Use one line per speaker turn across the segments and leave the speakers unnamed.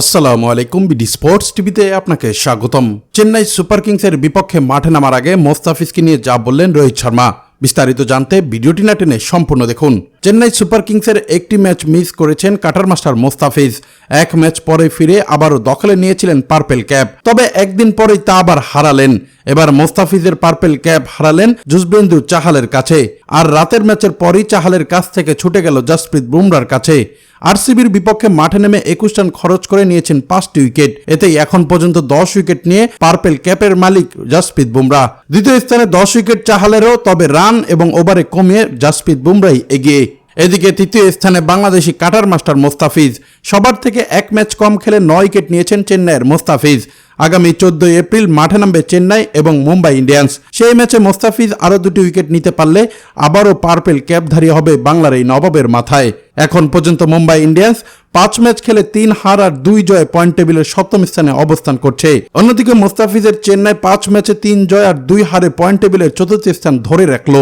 আসসালামু আলাইকুম BD sports টিভিতে আপনাকে স্বাগতম। চেন্নাই সুপার কিংসের বিপক্ষে মাঠে নামার আগে মোস্তাফিজকে নিয়ে যা বললেন রোহিত শর্মা। বিস্তারিত জানতে ভিডিওটি না টেনে সম্পূর্ণ দেখুন। চেন্নাই সুপার কিংসের একটি ম্যাচ মিস করেছেন কাটার মাস্টার মোস্তাফিজ। এক ম্যাচ পরে ফিরে আবারও দখলে নিয়েছিলেন পার্পেল ক্যাপ। তবে একদিন পরেই তা আবার হারালেন। এবার মোস্তাফিজের পার্পেল ক্যাপ হারালেন জুসবেন্দু চাহালের কাছে। আর রাতের ম্যাচের পরই চাহালের কাছ থেকে ছুটে গেল জসপ্রীত বুমরার কাছে। আরসিবির বিপক্ষে মাঠে নেমে একুশ রান খরচ করে নিয়েছেন পাঁচটি উইকেট। এতেই এখন পর্যন্ত দশ উইকেট নিয়ে পার্পেল ক্যাপের মালিক জসপ্রীত বুমরা। দ্বিতীয় স্থানে দশ উইকেট চাহালেরও, তবে রান এবং ওভারে কমিয়ে জসপ্রীত বুমরাই এগিয়ে। এদিকে তৃতীয় স্থানে বাংলাদেশি কাটার মাস্টার মোস্তাফিজ। সবার থেকে এক ম্যাচ কম খেলে নয় উইকেট নিয়েছেন চেন্নাইয়ের মোস্তাফিজ। আগামী চোদ্দই এপ্রিল মাঠে নামবে চেন্নাই এবং মুম্বাই ইন্ডিয়ান্স। সেই ম্যাচে মোস্তাফিজ আরও দুটি উইকেট নিতে পারলে আবারও পার্পেল ক্যাপধারী হবে বাংলার এই নবাবের মাথায়। এখন পর্যন্ত মুম্বাই ইন্ডিয়ান্স পাঁচ ম্যাচ খেলে তিন হার আর দুই জয় পয়েন্ট টেবিলের সপ্তম স্থানে অবস্থান করছে। অন্যদিকে মোস্তাফিজের চেন্নাই পাঁচ ম্যাচে তিন জয় আর দুই হারে পয়েন্ট টেবিলের চতুর্থ স্থান ধরে রাখল।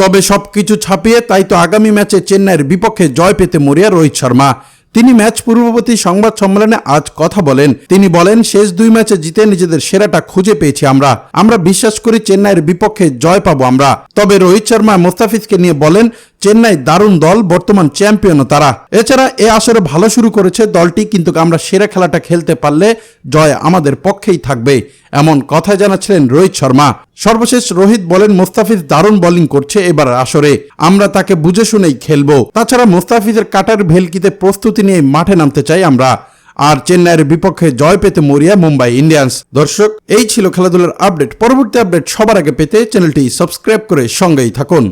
তবে সবকিছু ছাপিয়ে তাই তো আগামী ম্যাচে চেন্নাইয়ের বিপক্ষে জয় পেতে মরিয়া রোহিত শর্মা। তিনি ম্যাচ পূর্ববর্তী সংবাদ সম্মেলনে আজ কথা বলেন। তিনি বলেন, শেষ দুই ম্যাচে জিতে নিজেদের সেরাটা খুঁজে পেয়েছি আমরা। আমরা বিশ্বাস করি চেন্নাইয়ের বিপক্ষে জয় পাবো আমরা। তবে রোহিত শর্মা মোস্তাফিজকে নিয়ে বলেন চেন্নাই দারুণ দল, বর্তমান চ্যাম্পিয়নও তারা। এছাড়া এ আসরে ভালো শুরু করেছে দলটি, কিন্তু আমরা সেরা খেলাটা খেলতে পারলে জয় আমাদের পক্ষেই থাকবে, এমন কথা জানাচ্ছিলেন রোহিত শর্মা। সর্বশেষ রোহিত বলেন, মোস্তাফিজ দারুণ বোলিং করছে এবার আসরে। আমরা তাকে বুঝে শুনেই খেলব। তাছাড়া মোস্তাফিজের কাটার ভেলকিতে প্রস্তুতি নিয়ে মাঠে নামতে চাই আমরা। আর চেন্নাইয়ের বিপক্ষে জয় পেতে মরিয়া, মুম্বাই ইন্ডিয়ান্স। দর্শক, এই ছিল খেলাধুলার আপডেট। পরবর্তী আপডেট সবার আগে পেতে চ্যানেলটি সাবস্ক্রাইব করে সঙ্গেই থাকুন।